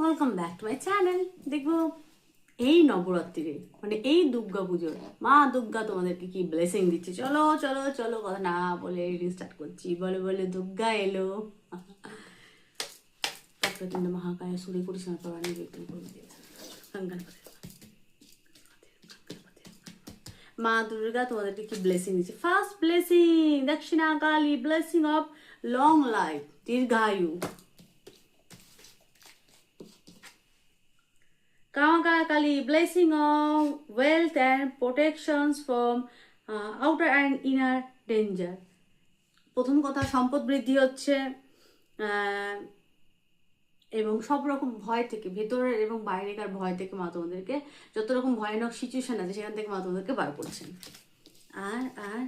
Welcome back to my channel দেখব এই নবরাত্রিরে মানে এই দুর্গা পুজোর। মা দুর্গা তোমাদেরকে কি ব্লেসিং দিচ্ছে? চলো চলো চলো, কথা না বলে রিডিং স্টার্ট করছি। বলে বলে, দুর্গা এলো। প্রচণ্ড মহাকায় সুরে পরিচালনা করা নিয়ে বিক্রি করে দিয়ে গঙ্গার পথে, মা দুর্গা তোমাদেরকে কি ব্লেসিং দিচ্ছে? First blessing Dakshina Kali blessing of long life দীর্ঘায়ু। Kali, blessing of wealth and protections from uh, outer and inner danger. প্রথম কথা সম্পদ বৃদ্ধি হচ্ছে এবং সব রকম ভয় থেকে ভেতরের এবং বাইরেকার ভয় থেকে মা তোমাদেরকে যত রকম ভয়ানক সিচুয়েশন আছে সেখান থেকে মা তোমাদেরকে বার করছেন। আর আর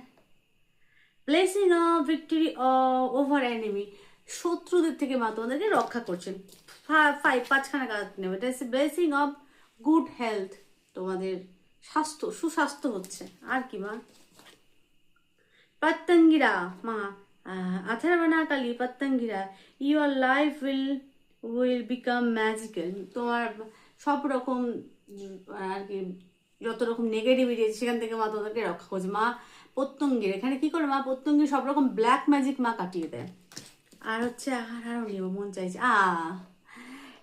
blessing of victory over enemy শত্রুদের থেকে মা তোমাদেরকে রক্ষা করছেন। ফাইভ পাঁচখানা কাজ নেবে। এটা ব্লেসিং অফ গুড হেলথ তোমাদের স্বাস্থ্য, সুস্বাস্থ্য হচ্ছে। আর কি মা? পতঙ্গিরা, মা Atharvana Kali Pratyangira your life will will become magical তোমার সব রকম, আর কি, যত রকম নেগেটিভিটি আছে, সেখান থেকে মা তোমাদেরকে রক্ষা করছে। মা প্রত্যঙ্গের এখানে কি করে মা? প্রত্যঙ্গের সব রকম ব্ল্যাক ম্যাজিক মা কাটিয়ে দেয়। আর হচ্ছে, আর আরও মন চাইছে। আ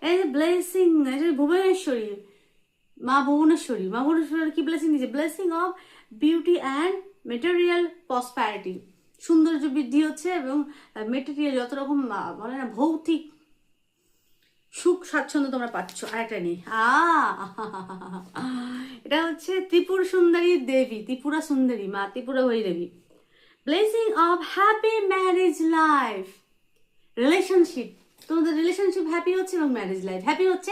এই ব্লেসিং ভুবনেশ্বরী মা ভুবনেশ্বরী। মা ভুবনেশ্বরী কি ব্লেসিং দিয়েছে? Blessing of beauty and material prosperity সৌন্দর্য বৃদ্ধি হচ্ছে এবং মেটেরিয়াল যত রকম বলে না, ভৌতিক সুখ, স্বাচ্ছন্দ্য তোমরা পাচ্ছ। আর একটা নেই এটা হচ্ছে ত্রিপুর সুন্দরী দেবী, ত্রিপুরা সুন্দরী মা, ত্রিপুরা দেবী। Blessing of happy marriage life relationship তোমাদের রিলেশনশিপ হ্যাপি হচ্ছে এবং ম্যারেজ লাইফ হ্যাপি হচ্ছে?